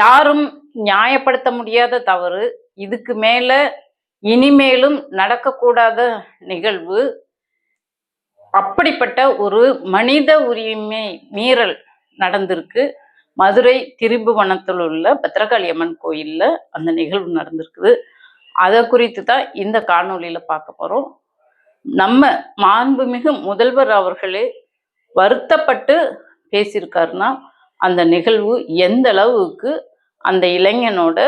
யாரும் நியாயப்படுத்த முடியாத தவறு. இதுக்கு மேல இனிமேலும் நடக்கக்கூடாத நிகழ்வு. அப்படிப்பட்ட ஒரு மனித உரிமை மீறல் நடந்திருக்கு. மதுரை திரும்புவனத்தில் உள்ள பத்திரகாளி அம்மன் கோயிலில் அந்த நிகழ்வு நடந்திருக்குது. அதை குறித்து தான் இந்த காணொலியில் பார்க்க போகிறோம் நம்ம மாண்புமிகு முதல்வர் அவர்களே வருத்தப்பட்டு பேசியிருக்காருன்னா அந்த நிகழ்வு எந்த அளவுக்கு அந்த இளைஞனோட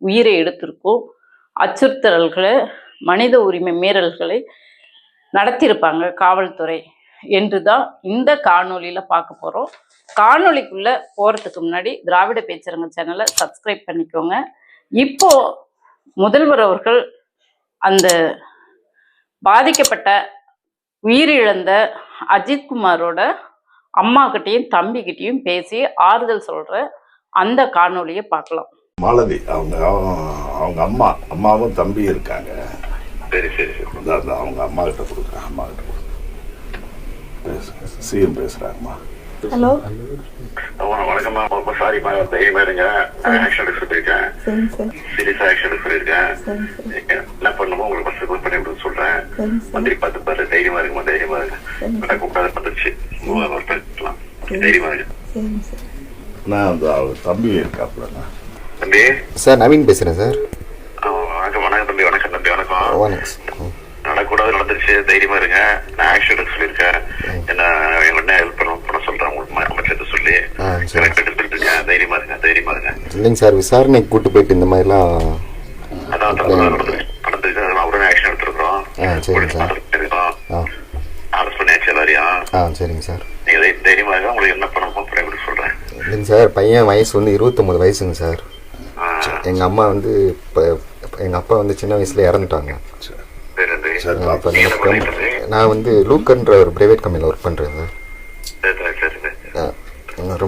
உயிரை எடுத்திருக்கோ அச்சுறுத்தல்களை மனித உரிமை மீறல்களை நடத்தியிருப்பாங்க காவல்துறை என்று தான் இந்த காணொலியில் பார்க்க போகிறோம் காணொலிக்குள்ளே போகிறதுக்கு முன்னாடி திராவிட பேச்சரங்க சேனலை சப்ஸ்கிரைப் பண்ணிக்கோங்க. இப்போ முதல்வர் அவர்கள் அந்த பாதிக்கப்பட்ட உயிரிழந்த அஜித்குமாரோட அம்மா கிட்டயும் தம்பி கிட்டயும் பேசி ஆறுதல் சொல்ற அந்த காணொளியை பார்க்கலாம் மாலதி அவங்க அவங்க- அம்மா அம்மாவும் தம்பியும் இருக்காங்க. சரி சரி அவங்க அம்மா கிட்ட கொடுக்குறேன் அம்மா கிட்ட கொடுக்குறேன். பேசுங்க சிஎம் பேசுறாங்கம்மா. ஹலோ. வணக்கம்மா. ரொம்ப சாரிம்மா தைரியமா இருங்க. ஆக்ஷன் எடுக்க சார் சீரியஸா ஆக்ஷன் எடுக்க என்ன பண்ணுமோ உங்களுக்கு ஃபர்ஸ்ட் கால் பண்ணி விட சொல்றேன். மந்திரி பார்த்து பாரு. தைரியமா இருக்குமா தைரியமா இருக்கு கரெக்டா கூப்பிடாத பண்ணிக்கலாம் தைரியமா இருக்கு நான் அந்த தம்பி சார் நவீன் பேசுகிறேன் சார். வணக்கம் வணக்கம் தம்பி. வணக்கம் தம்பி. வணக்கம். வணக்கம் நடக்கூடாது நடந்துருச்சு. தைரியமா இருங்க. நான் ஆக்ஷன் எடுக்க சொல்லியிருக்கேன். என்ன என்ன ஹெல்ப் பண்ண பண்ண சொல்றேன் உங்களுக்கு ம- அமைச்சர்கிட்ட சொல்லி ஆ சரி கரெக்ட் எடுத்துட்டு இருக்கேன் தைரியமா இருங்க தைரியமா இருங்க இல்லைங்க சார் விசாரணைக்கு கூட்டு போயிட்டு இந்த மாதிரிலாம் ஆ சரிங்க சார். ஆ. ஆ சரிங்க சார். இல்லைங்க சார் பையன் வயசு வந்து இருபத்தொம்பது வயசுங்க சார். எங்கள் அம்மா வந்து இப்போ எங்கள் அப்பா வந்து சின்ன வயசில் இறந்துட்டாங்க? நான் வந்து லூக்கன்ற ஒரு ப்ரைவேட் கம்பெனியில் ஒர்க் பண்ணுறேன் சார் சரி சரி, சரி சரி ஆ,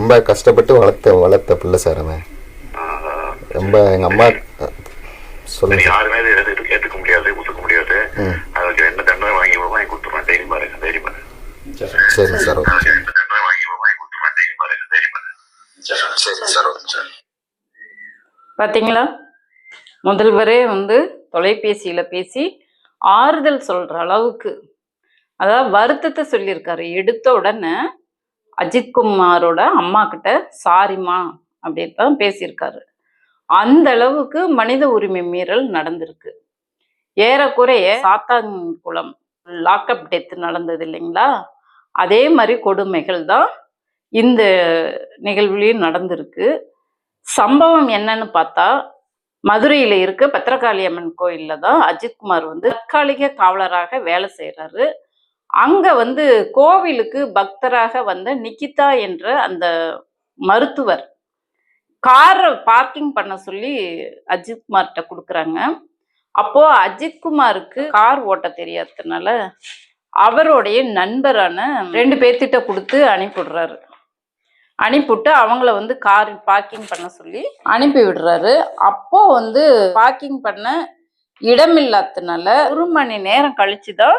ரொம்ப கஷ்டப்பட்டு வளர்த்த வளர்த்த பிள்ளை சார் அவன். ரொம்ப எங்கள் அம்மா சொல்லுங்க சரி, சார் யாருமே ஏத்துக்க முடியாது ஒத்துக்க முடியாது. அதுக்கு என்ன தண்டனை வாங்கி வாங்கி கொடுத்துருவேன் தைரியமா இருங்க தைரியமா இருங்க சரிங்க சார் ஓகே தண்டனை வாங்கி வாங்கி கொடுத்துருவேன் தைரியமா இருங்க தைரியமா இருங்க சரிங்க சார் ஓகே சார் பாத்தீங்களா? முதல்வரே வந்து தொலைபேசியில பேசி ஆறுதல் சொல்ற அளவுக்கு அதாவது வருத்தத்தை சொல்லியிருக்காரு எடுத்த உடனே அஜித்குமாரோட அம்மா கிட்ட சாரிம்மா அப்படின்னு தான் பேசியிருக்காரு. அந்த அளவுக்கு மனித உரிமை மீறல் நடந்திருக்கு. ஏறக்குறைய சாத்தான்குளம் லாக்அப் டெத் நடந்தது இல்லைங்களா? அதே மாதிரி கொடுமைகள் தான் இந்த நிகழ்வுலையும் நடந்திருக்கு. சம்பவம் என்னன்னு பார்த்தா மதுரையில் இருக்க பத்திரகாளி அம்மன் கோயிலில் தான் அஜித்குமார் வந்து தற்காலிக காவலராக வேலை செய்கிறாரு அங்க வந்து கோவிலுக்கு பக்தராக வந்த நிக்கிதா என்ற அந்த மருத்துவர். காரை பார்க்கிங் பண்ண சொல்லி அஜித்குமார்கிட்ட கொடுக்குறாங்க. அப்போ அஜித்குமாருக்கு கார் ஓட்ட தெரியாததுனால அவருடைய நண்பரான ரெண்டு பேர்த்திட்ட கொடுத்து அனுப்பிவிடுறாரு. அனுப்பிவிட்டு அவங்கள வந்து கார் பார்க்கிங் பண்ண சொல்லி அனுப்பி விடுறாரு. அப்போ வந்து பார்க்கிங் பண்ண இடமில்லாததுனால ஒரு மணி நேரம் கழிச்சு தான்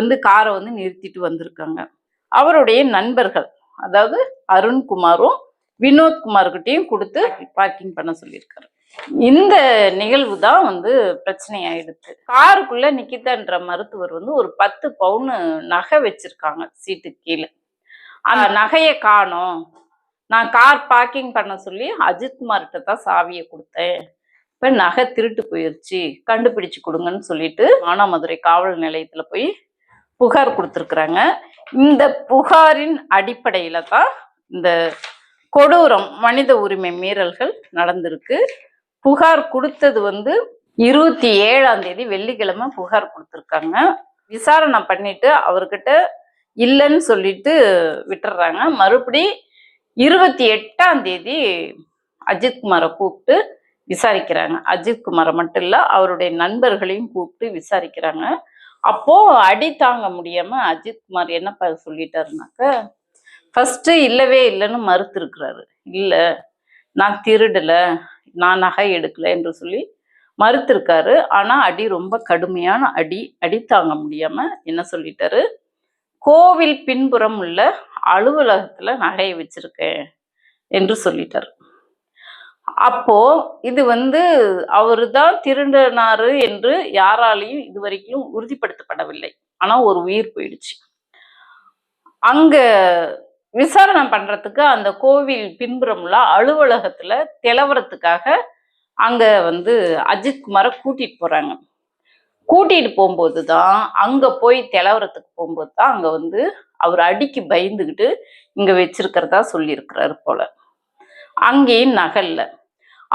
வந்து காரை வந்து நிறுத்திட்டு வந்திருக்காங்க. அவருடைய நண்பர்கள் அதாவது அருண்குமாரும் வினோத்குமார்கிட்டையும் கொடுத்து பார்க்கிங் பண்ண சொல்லியிருக்காரு. இந்த நிகழ்வு தான் வந்து பிரச்சனை ஆயிடுச்சு காருக்குள்ள நிக்கிதான்ற மருத்துவர் வந்து ஒரு பத்து பவுன் நகை வச்சிருக்காங்க சீட்டுக்கு கீழே. அந்த நகையை காணோம். நான் கார் பார்க்கிங் பண்ண சொல்லி அஜித்குமார்கிட்ட தான் சாவியை கொடுத்தேன். இப்போ நகை திருட்டு போயிருச்சு. கண்டுபிடிச்சு கொடுங்கன்னு சொல்லிட்டு மானாமதுரை காவல் நிலையத்துல போய் புகார் கொடுத்துருக்குறாங்க. இந்த புகாரின் அடிப்படையில் தான் இந்த கொடூரம் மனித உரிமை மீறல்கள் நடந்திருக்கு. புகார் கொடுத்தது வந்து இருபத்தி ஏழாம் தேதி வெள்ளிக்கிழமை புகார் கொடுத்துருக்காங்க. விசாரணை பண்ணிட்டு அவர்கிட்ட இல்லைன்னு சொல்லிட்டு விட்டுறாங்க. மறுபடி இருபத்தி எட்டாம் தேதி அஜித்குமாரை கூப்பிட்டு விசாரிக்கிறாங்க. அஜித்குமாரை மட்டும் இல்லை அவருடைய நண்பர்களையும் கூப்பிட்டு விசாரிக்கிறாங்க. அப்போ அடி தாங்க முடியாம அஜித்குமார் என்ன ப- சொல்லிட்டாருனாக்க ஃபர்ஸ்ட் இல்லவே இல்லைன்னு மறுத்துருக்கிறாரு. இல்ல நான் திருடல நான் நகை எடுக்கல என்று சொல்லி மறுத்திருக்காரு. ஆனா அடி ரொம்ப கடுமையான அடி அடி தாங்க முடியாம என்ன சொல்லிட்டாரு கோவில் பின்புறம் உள்ள அலுவலகத்துல நகையை வச்சிருக்கேன் என்று சொல்லிட்டாரு. அப்போ இது வந்து அவர் தான் திருடினாரு என்று யாராலையும் இதுவரைக்கும் உறுதிப்படுத்தப்படவில்லை. ஆனா ஒரு உயிர் போயிடுச்சு. அங்க விசாரணை பண்றதுக்கு அந்த கோவில் பின்புறம்ல அலுவலகத்துல தெலவரத்துக்காக அங்க வந்து அஜித் குமாரை கூட்டிட்டு போறாங்க. கூட்டிட்டு போகும்போது தான் அங்க போய் தெலவரத்துக்கு போகும்போது தான் அங்க வந்து அவர் அடிக்கு பயந்துக்கிட்டு இங்க வச்சிருக்கிறதா சொல்லியிருக்கிறாரு போல. அங்கேயும் நகல்ல.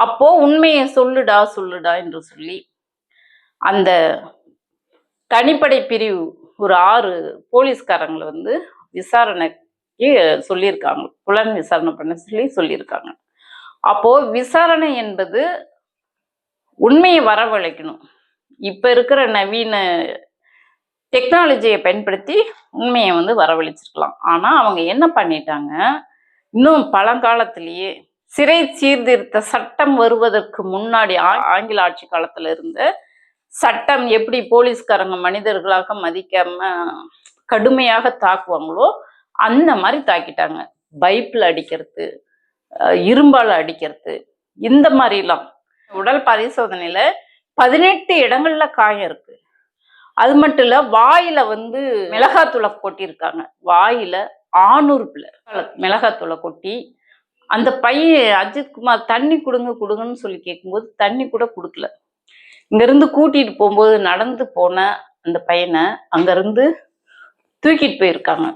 அப்போ உண்மையை சொல்லுடா சொல்லுடா என்று சொல்லி அந்த தனிப்படை பிரிவு ஒரு ஆறு போலீஸ்காரங்களை வந்து விசாரணைக்கு சொல்லியிருக்காங்க. புலன் விசாரணை பண்ண சொல்லி சொல்லியிருக்காங்க. அப்போ விசாரணை என்பது உண்மையை வரவழைக்கணும். இப்ப இருக்கிற நவீன டெக்னாலஜியை பயன்படுத்தி உண்மையை வந்து வரவழைச்சிருக்கலாம். ஆனா அவங்க என்ன பண்ணிட்டாங்க? இன்னும் பழங்காலத்திலேயே சிறை சீர்திருத்த சட்டம் வருவதற்கு முன்னாடி ஆ- ஆங்கில ஆட்சி காலத்துல இருந்த சட்டம் எப்படி போலீஸ்காரங்க மனிதர்களாக மதிக்காம கடுமையாக தாக்குவாங்களோ அந்த மாதிரி தாக்கிட்டாங்க. பைப்பில் அடிக்கிறது இரும்பால் அடிக்கிறது இந்த மாதிரிலாம். உடல் பரிசோதனையில பதினெட்டு இடங்கள்ல காயம் இருக்கு. அது மட்டும் இல்ல வாயில வந்து மிளகாத்தூளை கொட்டியிருக்காங்க. வாயில ஆணுறுப்புல மிளகாத்தூளை கொட்டி அந்த பையன் அஜித் குமார் தண்ணி கொடுங்க கொடுங்கன்னு சொல்லி கேட்கும்போது தண்ணி கூட கொடுக்கல. இங்கேருந்து கூட்டிகிட்டு போகும்போது நடந்து போன அந்த பையனை அங்கேருந்து தூக்கிட்டு போயிருக்காங்க.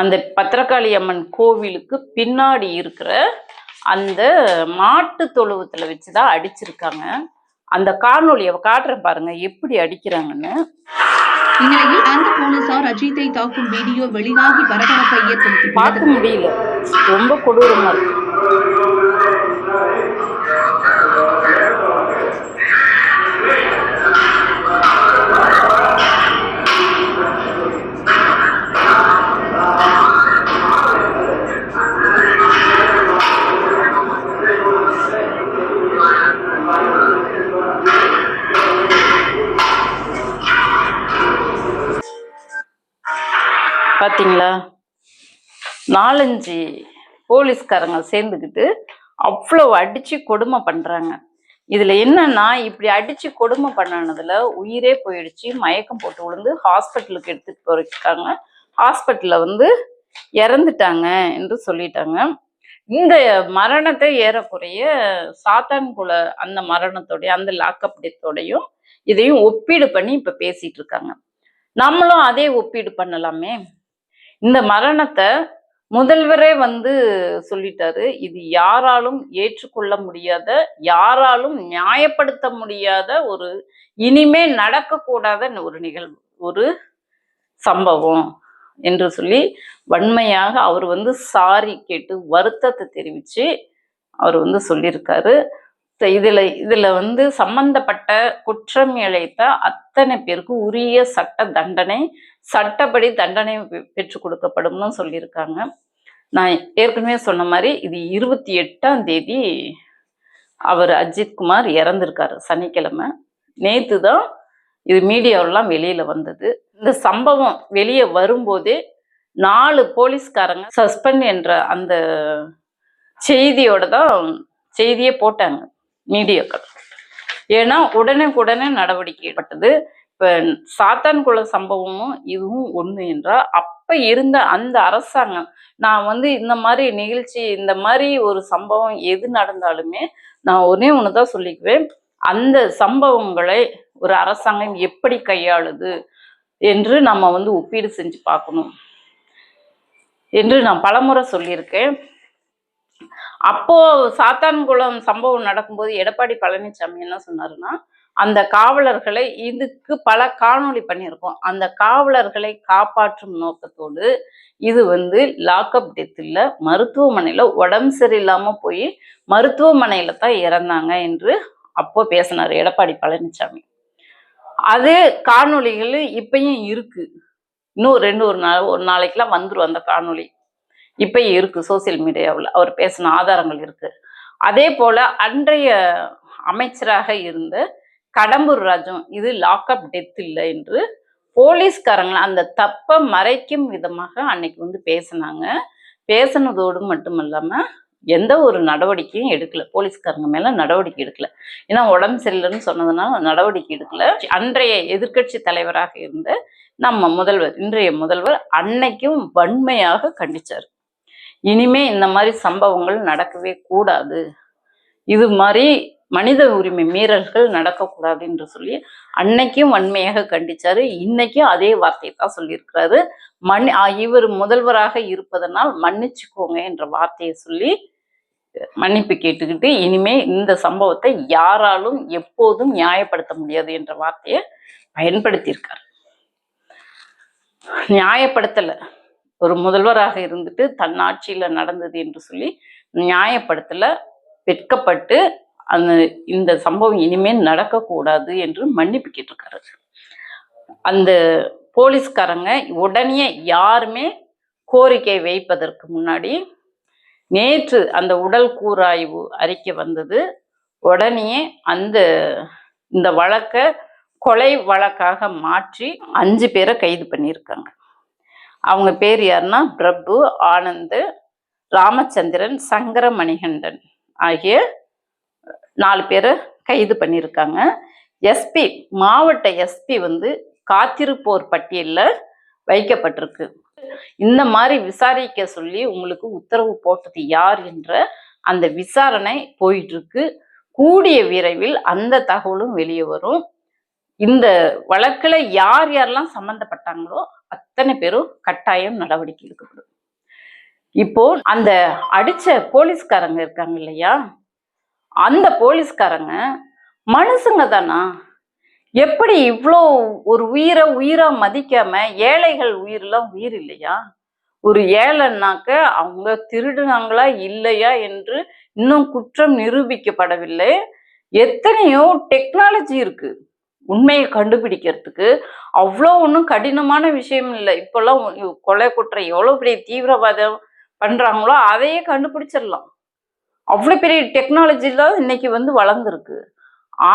அந்த பத்திரகாளி அம்மன் கோவிலுக்கு பின்னாடி இருக்கிற அந்த மாட்டு தொழுவத்துல வச்சுதான் அடிச்சிருக்காங்க. அந்த காணொலியை காட்டுறேன் பாருங்க எப்படி அடிக்கிறாங்கன்னு. இந்நிலையில் அந்த போலீசார் அஜித்தை தாக்கும் வீடியோ வெளியாகி பரபரப்பை ஏற்படுத்தி பார்க்க முடியல. ரொம்ப கொடூரமா இருக்கு. பாத்தீங்களா? நாலஞ்சு போலீஸ்காரங்க சேர்ந்துக்கிட்டு அவ்வளோ அடிச்சு கொடுமை பண்றாங்க. இதுல என்னன்னா இப்படி அடிச்சு கொடுமை பண்ணனதுல உயிரே போயிடுச்சு மயக்கம் போட்டு விழுந்து ஹாஸ்பிட்டலுக்கு எடுத்துட்டு போயிருக்காங்க. ஹாஸ்பிட்டலில் வந்து இறந்துட்டாங்க என்று சொல்லிட்டாங்க. இந்த மரணத்தை ஏறக்குறைய சாத்தான்குள அந்த மரணத்தோடைய அந்த லாக்அப் டெத்தோடையும் இதையும் ஒப்பீடு பண்ணி இப்ப பேசிட்டு இருக்காங்க. நம்மளும் அதே ஒப்பீடு பண்ணலாமே? இந்த மரணத்தை முதல்வரே வந்து சொல்லிட்டாரு. இது யாராலும் ஏற்றுக்கொள்ள முடியாத யாராலும் நியாயப்படுத்த முடியாத ஒரு இனிமே நடக்கக்கூடாத ஒரு நிகழ்வு ஒரு சம்பவம் என்று சொல்லி வன்மையாக அவர் வந்து சாரி கேட்டு வருத்தத்தை தெரிவித்து அவர் வந்து சொல்லியிருக்காரு. இதில் இதில் வந்து சம்பந்தப்பட்ட குற்றம் இழைத்த அத்தனை பேருக்கு உரிய சட்ட தண்டனை சட்டப்படி தண்டனை பெ- பெற்றுக் கொடுக்கப்படும்னு சொல்லியிருக்காங்க. நான் ஏற்கனவே சொன்ன மாதிரி இது இருபத்தி எட்டாம் தேதி அவர் அஜித்குமார் இறந்திருக்காரு சனிக்கிழமை. நேற்று தான் இது மீடியாவெல்லாம் வெளியில வந்தது. இந்த சம்பவம் வெளியே வரும்போதே நாலு போலீஸ்காரங்க சஸ்பெண்ட் என்ற அந்த செய்தியோட தான் செய்தியே போட்டாங்க மீடியாக்கள். ஏன்னா உடனே உடனே நடவடிக்கை இப்போ இப்ப சாத்தான்குள சம்பவமும் இதுவும் ஒன்று என்றால் அப்போ இருந்த அந்த அரசாங்கம் நான் வந்து இந்த மாதிரி நிகழ்ச்சி இந்த மாதிரி ஒரு சம்பவம் எது நடந்தாலுமே நான் ஒன்னே தான் சொல்லிக்குவேன். அந்த சம்பவங்களை ஒரு அரசாங்கம் எப்படி கையாளுது என்று நம்ம வந்து ஒப்பீடு செஞ்சு பார்க்கணும். என்று நான் பலமுறை சொல்லியிருக்கேன். அப்போ சாத்தான்குளம் சம்பவம் நடக்கும்போது எடப்பாடி பழனிசாமி என்ன சொன்னாருன்னா அந்த காவலர்களை இதுக்கு பல காணொளி பண்ணியிருக்கோம். அந்த காவலர்களை காப்பாற்றும் நோக்கத்தோடு இது வந்து லாக்அப் டெத்தில் மருத்துவமனையில் உடம்பு சரியில்லாமல் போய் மருத்துவமனையில தான் இறந்தாங்க என்று அப்போ பேசினார் எடப்பாடி பழனிசாமி. அது காணொளிகள் இப்பயும் இருக்கு. இன்னும் ரெண்டு ஒரு நாள் ஒரு நாளைக்கெல்லாம் வந்துடும் அந்த காணொளி. இப்பயும் இருக்கு சோசியல் மீடியாவில் அவர் பேசின ஆதாரங்கள் இருக்கு. அதே போல அன்றைய அமைச்சராக இருந்த கடம்பூர் ராஜம் இது லாக்அப் டெத் இல்லை என்று போலீஸ்காரங்க அந்த தப்பை மறைக்கும் விதமாக அன்னைக்கு வந்து பேசினாங்க. பேசினதோடு மட்டும் இல்லாமல் எந்த ஒரு நடவடிக்கையும் எடுக்கல. போலீஸ்காரங்க மேல நடவடிக்கை எடுக்கல. ஏன்னா உடம்பு சரியில்லைன்னு சொன்னதுனால நடவடிக்கை எடுக்கல. அன்றைய எதிர்க்கட்சி தலைவராக இருந்த நம்ம முதல்வர் இன்றைய முதல்வர் அன்னைக்கும் வன்மையாக கண்டிச்சார். இனிமே இந்த மாதிரி சம்பவங்கள் நடக்கவே கூடாது. இது மாதிரி மனித உரிமை மீறல்கள் நடக்கக்கூடாது என்று சொல்லி அன்னைக்கும் வன்மையாக கண்டிச்சாரு. இன்னைக்கும் அதே வார்த்தையை தான் சொல்லியிருக்கிறாரு மன் இவர் முதல்வராக இருப்பதனால் மன்னிச்சுக்கோங்க என்ற வார்த்தையை சொல்லி மன்னிப்பு கேட்டுக்கிட்டு இனிமே இந்த சம்பவத்தை யாராலும் எப்போதும் நியாயப்படுத்த முடியாது என்ற வார்த்தையை பயன்படுத்தியிருக்காரு. நியாயப்படுத்தலை. ஒரு முதல்வராக இருந்துட்டு தன் நடந்தது என்று சொல்லி நியாயப்படுத்தல வெட்கப்பட்டு அந்த இந்த சம்பவம் இனிமேல் நடக்கக்கூடாது என்று மன்னிப்பு கேட்டிருக்காரு. அந்த போலீஸ்காரங்க உடனே யாருமே கோரிக்கை வைப்பதற்கு முன்னாடி நேற்று அந்த உடல் கூராய்வு அறிக்கை வந்தது. உடனே அந்த இந்த வழக்கை கொலை வழக்காக மாற்றி அஞ்சு பேரை கைது பண்ணியிருக்காங்க. அவங்க பேர் யாருன்னா பிரபு ஆனந்த் ராமச்சந்திரன் சங்கர மணிகண்டன் ஆகிய நாலு பேரை கைது பண்ணியிருக்காங்க. எஸ்பி மாவட்ட எஸ்பி வந்து காத்திருப்போர் பட்டியலில் வைக்கப்பட்டிருக்கு. இந்த மாதிரி விசாரிக்க சொல்லி உங்களுக்கு உத்தரவு போட்டது யார் என்ற அந்த விசாரணை போயிட்டு இருக்கு கூடிய விரைவில் அந்த தகவலும் வெளியே வரும். இந்த வழக்கில் யார் யாரெல்லாம் சம்மந்தப்பட்டாங்களோ அத்தனை பேரும் கட்டாயம் நடவடிக்கை எடுக்கப்படும். இப்போ அந்த அடிச்ச போலீஸ்காரங்க இருக்காங்க இல்லையா? அந்த போலீஸ்காரங்க மனுஷங்க தானா? எப்படி இவ்வளோ ஒரு உயிரை உயிரா மதிக்காம ஏழைகள் உயிரெல்லாம் உயிர் இல்லையா? ஒரு ஏழைன்னாக்க அவங்க திருடுனாங்களா இல்லையா என்று இன்னும் குற்றம் நிரூபிக்கப்படவில்லை. எத்தனையோ டெக்னாலஜி இருக்கு. உண்மையை கண்டுபிடிக்கிறதுக்கு அவ்வளோ ஒன்றும் கடினமான விஷயம் இல்லை. இப்போல்லாம் கொலை குற்றம் எவ்வளோ பெரிய தீவிரவாதம் பண்ணுறாங்களோ அதையே கண்டுபிடிச்சிடலாம். அவ்வளோ பெரிய டெக்னாலஜி தான் இன்னைக்கு வந்து வளர்ந்துருக்கு.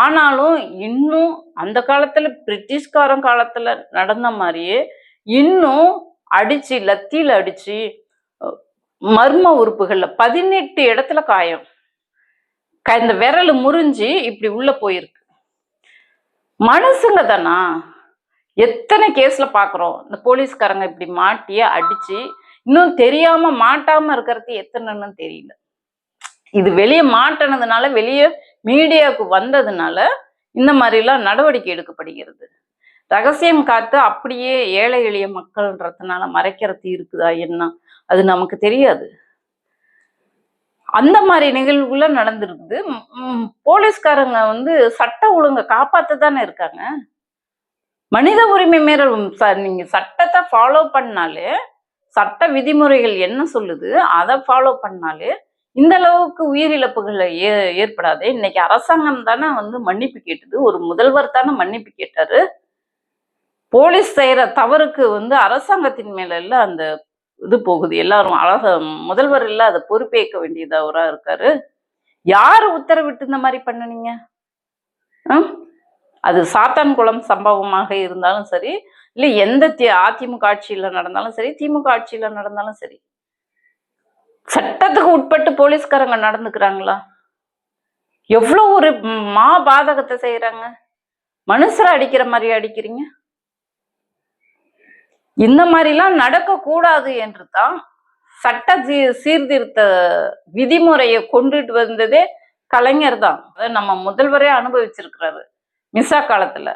ஆனாலும் இன்னும் அந்த காலத்தில் பிரிட்டிஷ்காரன் காலத்தில் நடந்த மாதிரியே இன்னும் அடித்து லத்தியில் அடித்து மர்ம உறுப்புகளில் பதினெட்டு இடத்துல காயம். இந்த விரல் முறிஞ்சு இப்படி உள்ளே போயிருக்கு. மனுஷங்க தானா எத்தனை கேஸ்ல பாக்குறோம்? இந்த போலீஸ்காரங்க இப்படி மாட்டி அடிச்சு இன்னும் தெரியாம மாட்டாம இருக்கிறது எத்தனைன்னு தெரியல. இது வெளியே மாட்டினதுனால வெளியே மீடியாவுக்கு வந்ததுனால இந்த மாதிரிலாம் நடவடிக்கை எடுக்கப்படுகிறது. ரகசியம் காத்து அப்படியே ஏழை எளிய மக்கள்ன்றதுனால மறைக்கிறது இருக்குதா என்ன? அது நமக்கு தெரியாது. அந்த மாதிரி நிகழ்வுல நடந்திருக்குது. போலீஸ்காரங்க வந்து சட்ட ஒழுங்கை காப்பாத்த தானே இருக்காங்க. மனித உரிமை மீறல் ச- நீங்க சட்டத்தை ஃபாலோ பண்ணாலே சட்ட விதிமுறைகள் என்ன சொல்லுது அதை ஃபாலோ பண்ணாலே இந்த அளவுக்கு உயிரிழப்புகள் ஏ ஏற்படாது. இன்னைக்கு அரசாங்கம் தானே வந்து மன்னிப்பு கேட்டது ஒரு முதல்வர் தானே மன்னிப்பு கேட்டாரு. போலீஸ் செய்யற தவறுக்கு வந்து அரசாங்கத்தின் மேல இல்ல அந்த இது போகுது. எல்லாரும் அழக முதல்வர் இல்ல அதை பொறுப்பேற்க வேண்டியதவரா இருக்காரு. யாரு உத்தரவிட்டு இந்த மாதிரி பண்ணுனீங்க? ஆ? அது சாத்தான்குளம் சம்பவமாக இருந்தாலும் சரி இல்ல எந்த தி- அதிமுக ஆட்சியில நடந்தாலும் சரி திமுக ஆட்சியில நடந்தாலும் சரி சட்டத்துக்கு உட்பட்டு போலீஸ்காரங்க நடந்துக்கிறாங்களா? எவ்வளோ ஒரு மா பாதகத்தை செய்யறாங்க மனுஷரை அடிக்கிற மாதிரி அடிக்கிறீங்க? இந்த மாதிரிலாம் நடக்கக்கூடாது என்று தான் சட்ட சீ- சீர்திருத்த விதிமுறையை கொண்டுட்டு வந்ததே கலைஞர் தான் அதை நம்ம முதல்வரே அனுபவிச்சிருக்கிறாரு. மிசா காலத்துல.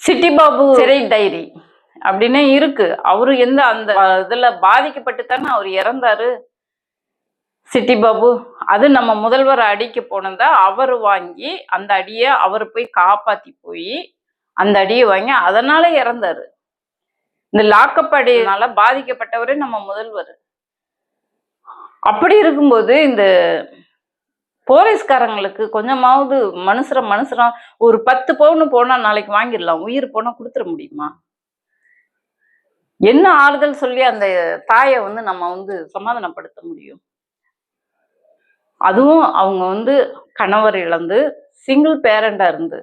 சிட்டி பாபு சிறை டைரி. அப்படின்னு இருக்கு. அவரு எந்த அந்த இதுல பாதிக்கப்பட்டு தானே அவர் இறந்தாரு? சிட்டி பாபு அது நம்ம முதல்வர் அடிக்க போனதா அவர் வாங்கி அந்த அடியை அவர் போய் காப்பாத்தி போய் அந்த அடியை வாங்கி அதனால இறந்தாரு. இந்த லாக்கப் பாதிக்கப்பட்டவரே நம்ம முதல்வர். அப்படி இருக்கும்போது இந்த போலீஸ்காரங்களுக்கு கொஞ்சமாவது மனுஷர மனுஷரா ஒரு பத்து பவுன் போனா நாளைக்கு வாங்கிடலாம் உயிர் போனா கொடுத்துட முடியுமா? என்ன ஆறுதல் சொல்லி அந்த தாயை வந்து நம்ம வந்து சமாதானப்படுத்த முடியும்? அதுவும் அவங்க வந்து கணவர் இழந்து சிங்கிள் பேரண்டா இருந்து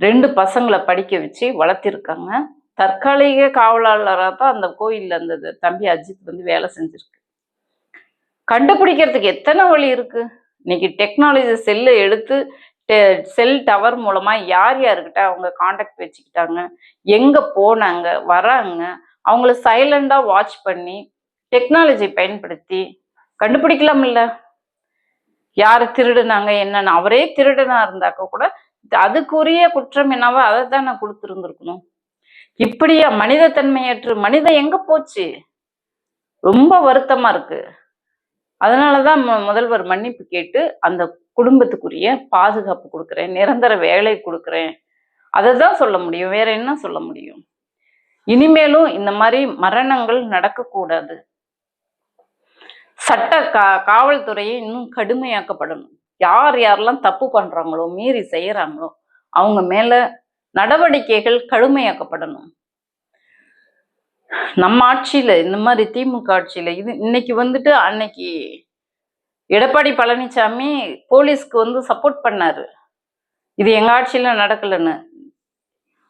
ரெண்டு பசங்களை படிக்க வச்சு வளர்த்திருக்காங்க. தற்காலிக காவலாளராக தான் அந்த கோயிலில் அந்த தம்பி அஜித் வந்து வேலை செஞ்சிருக்கு. கண்டுபிடிக்கிறதுக்கு எத்தனை வழி இருக்கு? இன்னைக்கு டெக்னாலஜி செல்லை எடுத்து செல் டவர் மூலமா யார் யாருக்கிட்ட அவங்க காண்டாக்ட் வச்சுக்கிட்டாங்க? எங்க போனாங்க? வராங்க? அவங்கள சைலண்டா வாட்ச் பண்ணி டெக்னாலஜி பயன்படுத்தி கண்டுபிடிக்கலாம்ல யார் திருடுனாங்க என்னன்னு? அவரே திருடனா இருந்தாக்க கூட அதுக்குரிய குற்றம் என்னவோ அதை தான் நான் கொடுத்துருந்துருக்கணும். இப்படியா மனிதத்தன்மையற்று மனிதன் எங்க போச்சு? ரொம்ப வருத்தமா இருக்கு. அதனாலதான் முதல்வர் மன்னிப்பு கேட்டு அந்த குடும்பத்துக்குரிய பாதுகாப்பு கொடுக்குறேன் நிரந்தர வேலை கொடுக்குறேன். அதை தான் சொல்ல முடியும். வேற என்ன சொல்ல முடியும்? இனிமேலும் இந்த மாதிரி மரணங்கள் நடக்கக்கூடாது. சட்ட கா காவல்துறையை இன்னும் கடுமையாக்கப்படணும். யார் யாரெல்லாம் தப்பு பண்றாங்களோ மீறி செய்யறாங்களோ அவங்க மேல நடவடிக்கைகள் கடுமையாக்கப்படணும். நம்ம ஆட்சியில இந்த மாதிரி திமுக ஆட்சியில இது இன்னைக்கு வந்துட்டு அன்னைக்கு எடப்பாடி பழனிசாமி போலீஸ்க்கு வந்து சப்போர்ட் பண்ணாரு. இது எங்க ஆட்சியில நடக்கலைன்னு.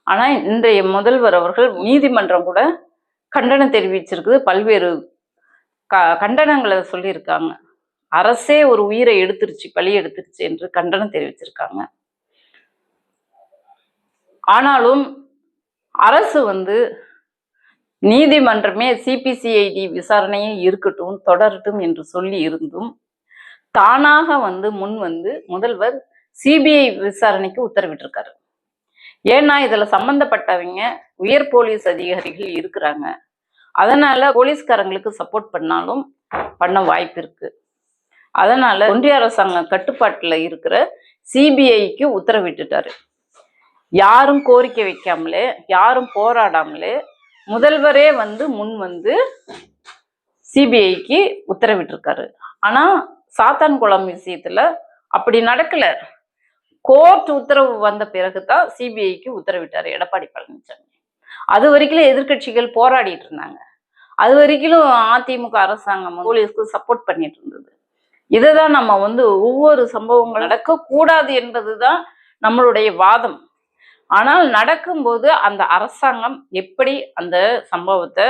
ஆனா இன்றைய முதல்வர் அவர்கள் நீதிமன்றம் கூட கண்டனம் தெரிவிச்சிருக்குது. பல்வேறு க கண்டனங்களை சொல்லியிருக்காங்க. அரசே ஒரு உயிரை எடுத்துருச்சு பலி எடுத்துருச்சு என்று கண்டனம் தெரிவிச்சிருக்காங்க. ஆனாலும் அரசு வந்து நீதிமன்றமே சிபிசிஐடி விசாரணையே இருக்கட்டும் தொடரட்டும் என்று சொல்லி இருந்தும் தானாக வந்து முன் வந்து முதல்வர் சிபிஐ விசாரணைக்கு உத்தரவிட்டிருக்காரு. ஏன்னா இதுல சம்பந்தப்பட்டவங்க உயர் போலீஸ் அதிகாரிகள் இருக்கிறாங்க. அதனால போலீஸ்காரங்களுக்கு சப்போர்ட் பண்ணாலும் பண்ண வாய்ப்பு இருக்கு. அதனால ஒன்றிய அரசாங்க கட்டுப்பாட்டில் இருக்கிற சிபிஐக்கு உத்தரவிட்டுட்டாரு. யாரும் கோரிக்கை வைக்காமலே யாரும் போராடாமலே முதல்வரே வந்து முன் வந்து சிபிஐக்கு உத்தரவிட்டிருக்காரு. ஆனா சாத்தான்குளம் விஷயத்துல அப்படி நடக்கல. கோர்ட் உத்தரவு வந்த பிறகு தான் சிபிஐக்கு உத்தரவிட்டார் எடப்பாடி பழனிசாமி அது வரைக்கும் எதிர்க்கட்சிகள் போராடிட்டு இருந்தாங்க. அது வரைக்கும் அதிமுக அரசாங்கம் போலீஸ்க்கு சப்போர்ட் பண்ணிட்டு இருந்தது. இதை தான் நம்ம வந்து ஒவ்வொரு சம்பவங்கள் நடக்கக்கூடாது என்பதுதான் நம்மளுடைய வாதம். ஆனால் நடக்கும்போது அந்த அரசாங்கம் எப்படி அந்த சம்பவத்தை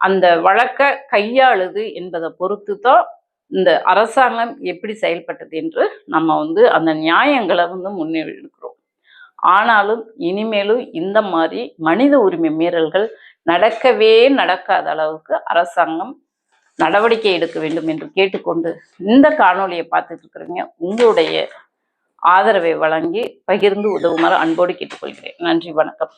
அந்த வழக்க கையாளுது என்பதை பொறுத்து தான் இந்த அரசாங்கம் எப்படி செயல்பட்டது என்று நம்ம வந்து அந்த நியாயங்களை வந்து முன்னெடுக்கிறோம் ஆனாலும் இனிமேலும் இந்த மாதிரி மனித உரிமை மீறல்கள் நடக்கவே நடக்காத அளவுக்கு அரசாங்கம் நடவடிக்கை எடுக்க வேண்டும் என்று கேட்டுக்கொண்டு இந்த காணொளியை பார்த்துட்டு இருக்கிறவங்க உங்களுடைய ஆதரவை வழங்கி பகிர்ந்து உதவுமாறு அன்போடு கேட்டுக்கொள்கிறேன். நன்றி வணக்கம்.